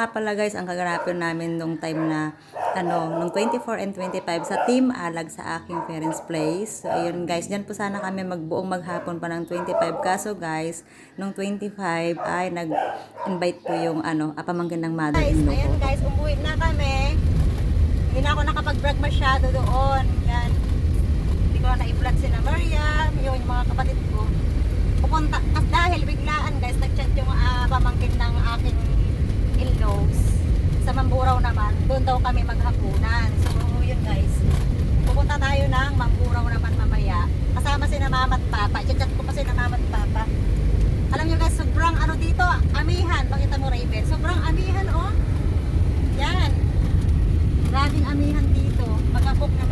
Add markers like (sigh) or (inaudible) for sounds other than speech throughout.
nga pala guys ang kaganapin namin nung time na ano, nung 24 and 25 sa Team Alag sa aking parents' place. So ayun guys, dyan po sana kami magbuong maghapon pa ng 25. Kaso guys, nung 25 ay nag-invite po yung ano, apamangkin ng Guys, mother-in-law ko. ayan guys, umuwi na kami. Hindi na ako nakapag-vlog masyado doon. Yan. Hindi ko na na-vlog si na Maria, yun, yung mga kapatid ko. Pupunta, dahil biglaan guys, nag-chat yung ah, pamangkin ng aking in-laws. Sa Mamburao naman, doon daw kami maghapunan. So, yun guys. Pupunta tayo ng Mamburao naman mamaya. Kasama si na mama at papa. Chat-chat ko pa si na mama at papa. Alam nyo guys, sobrang ano dito, amihan. Pakita mo Raven. Sobrang amihan oh. Yan. Grabing amihan dito. Magkakok na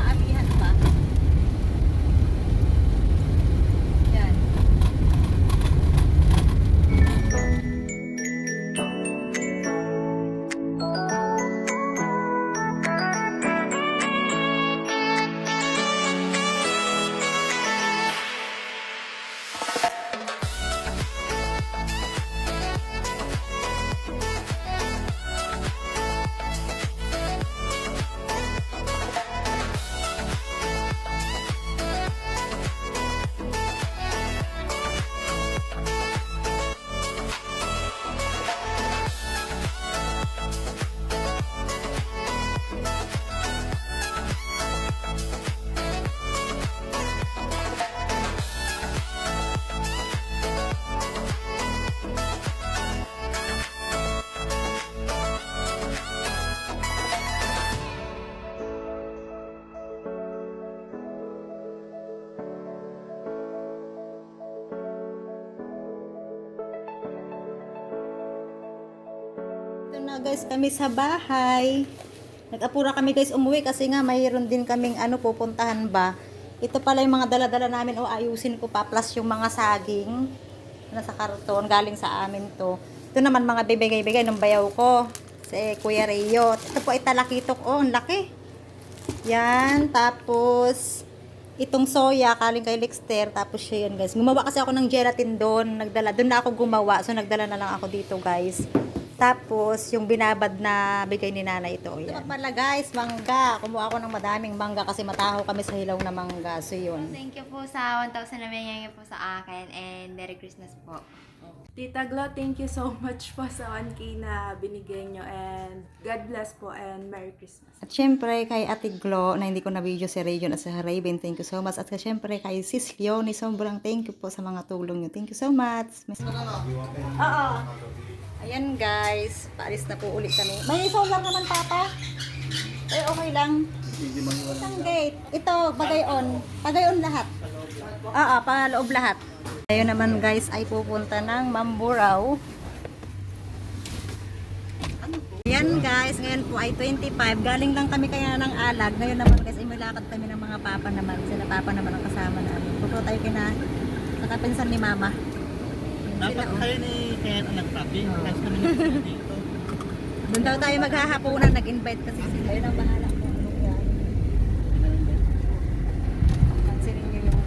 na guys kami sa bahay. Nag-apura kami guys umuwi kasi nga mayroon din kaming ano pupuntahan ba. Ito pala yung mga dala-dala namin o ayusin ko pa plus yung mga saging na sa karton galing sa amin to. Ito naman mga bibigay-bigay ng bayaw ko si Kuya Rio. Ito po ay talakitok. Oh, ang laki. Yan, tapos itong soya kaling kay Lexter tapos siya yan guys. Gumawa kasi ako ng gelatin doon, nagdala. Doon na ako gumawa. So nagdala na lang ako dito guys. Tapos, yung binabad na bigay ni nanay ito. Yan. Ito pala guys, mangga. Kumuha ako ng madaming mangga kasi mataho kami sa hilaw na mangga. So yun. Thank you po sa 1,000 na binigay po sa akin and Merry Christmas po. Tita Glo, thank you so much po sa 1K na binigay nyo and God bless po and Merry Christmas. At syempre kay Ate Glo, na hindi ko na-video si Rayon at si Raven, thank you so much. At syempre kay Sis Leonie, sobrang thank you po sa mga tulong nyo. Thank you so much. Oo. Ayan guys, paalis na po ulit kami. May solar naman papa? Eh okay lang. Isang gate. Ito, bagayon. Bagayon lahat. Oo, paloob lahat. Ayun naman guys ay pupunta ng Mamburao. Yan guys, ngayon po ay 25. Galing lang kami kaya ng alag. Ngayon naman guys ay may lakad kami ng mga papa naman. Sila papa naman ang kasama namin. Pupunta tayo kina nakapinsan ni mama. Dapat kayo ni Ken ang nagsabi. Kasi kami dito. Doon daw tayo maghahapunan. Nag-invite kasi sila. Yun ang bahala. Ano yan. Pansinin nyo yung...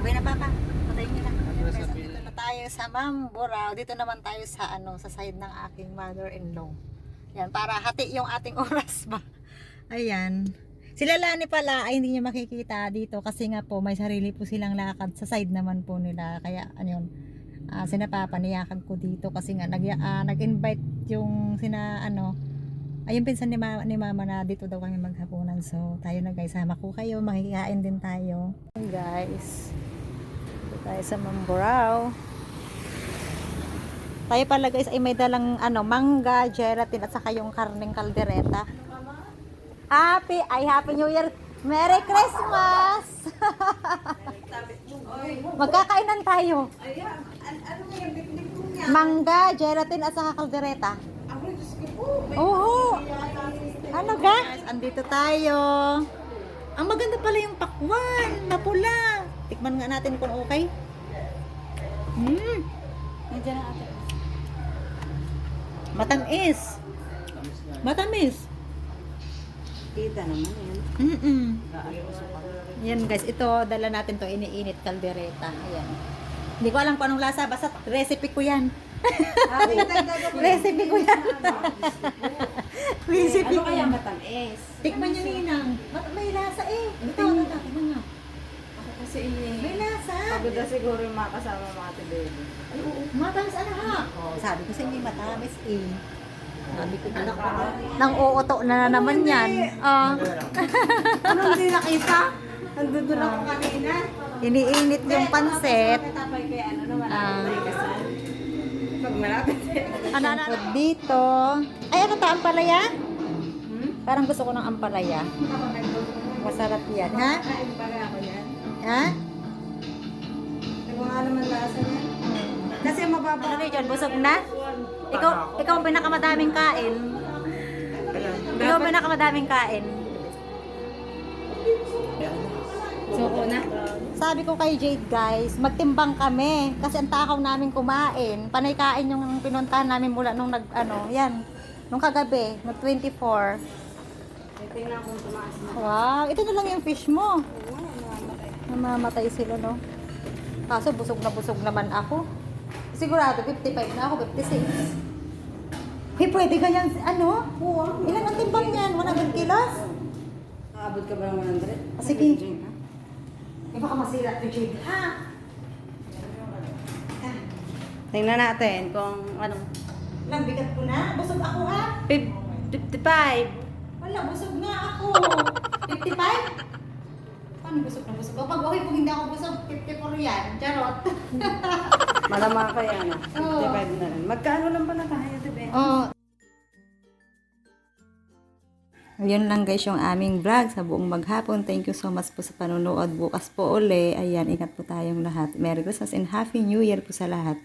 Okay na papa. Patayin nyo na. Dito na tayo sa Mamburao. Dito naman tayo sa ano sa side ng aking mother-in-law. Yan, para hati yung ating (laughs) oras ba. Ayan. Sila Lani pala ay hindi niya makikita dito kasi nga po may sarili po silang lakad sa side naman po nila. Kaya ano yun, ah sinapapaniyakan ko dito kasi nga nag, ah, nag-invite yung sina ano ayun pinsan ni mama, ni mama na dito daw kami maghapunan. So tayo na guys sama ko kayo makikain din tayo. Hey guys. Dito tayo sa Mamburao. Tayo pala guys ay may dalang ano mangga, gelatin at saka yung karneng kaldereta Happy ay Happy New Year Merry Christmas (laughs) Magkakainan tayo Mangga, gelatin at saka kaldereta. Oo. Ano ga? Andito tayo. Ang maganda pala yung pakwan na pula. Tikman nga natin kung okay. Hmm. Nandiyan na ate. Matamis. Matamis. Kita naman yan. Mm-mm. Yan guys, ito dala natin to iniinit kaldereta. Ayan. Hindi ko alam kung anong lasa, basta recipe ko yan. (laughs) Recipe ko yan. (laughs) Recipe Ano ko kaya yan. matamis? Tikman niyo ninang. May lasa eh. Ito, ito, ito. Niyo. Ako kasi ini. May lasa. Pagod na siguro yung mga kasama mga baby. Ay, oo. Matamis ano ha? Sabi ko sa inyo matamis eh. Nang uuto na, na naman yan. Ah. (laughs) Ano hindi nakita? Nandun ako kanina. Iniinit yung pansit. Ano naman. Ah. Pag malapit. Ano, ano, ano? Dito. Ay, ano to? Ampalaya? Parang gusto ko ng ampalaya. Masarap yan. Ha? Kain pa nga ako yan. Ha? Kung ano man lasa niya. Kasi mababa. Ano yun? Busog na? Ikaw, ikaw ang pinakamadaming kain. Ikaw ang pinakamadaming kain. Suko na. Sabi ko kay Jade guys, magtimbang kami kasi ang takaw namin kumain. Panay kain yung pinuntahan namin mula nung nag ano, yan. Nung kagabi, nag 24. Tingnan kung tumaas na. Wow, ito na lang yung fish mo. Namamatay sila, no? Kaso busog na busog naman ako. Sigurado 55 na ako, 56. Hey, pwede ganyan, ano? Ilan ang timbang yan? 100 kilos? Aabot ka ba ng 100? Ah, sige. Eh, baka masira to Jade, ha? Tingnan natin kung anong... Ilang bigat ko na? Busog ako, ha? 55. Wala, busog na ako. 55? Paano busog na busog? Kapag okay, kung hindi ako busog, 54 yan. Charot. (laughs) Malamang ka yan. ah. Oo. 55 na rin. Magkano lang pala tayo, diba? Oh. Ayun lang guys yung aming vlog sa buong maghapon. Thank you so much po sa panonood. Bukas po uli. Ayan, ingat po tayong lahat. Merry Christmas and Happy New Year po sa lahat.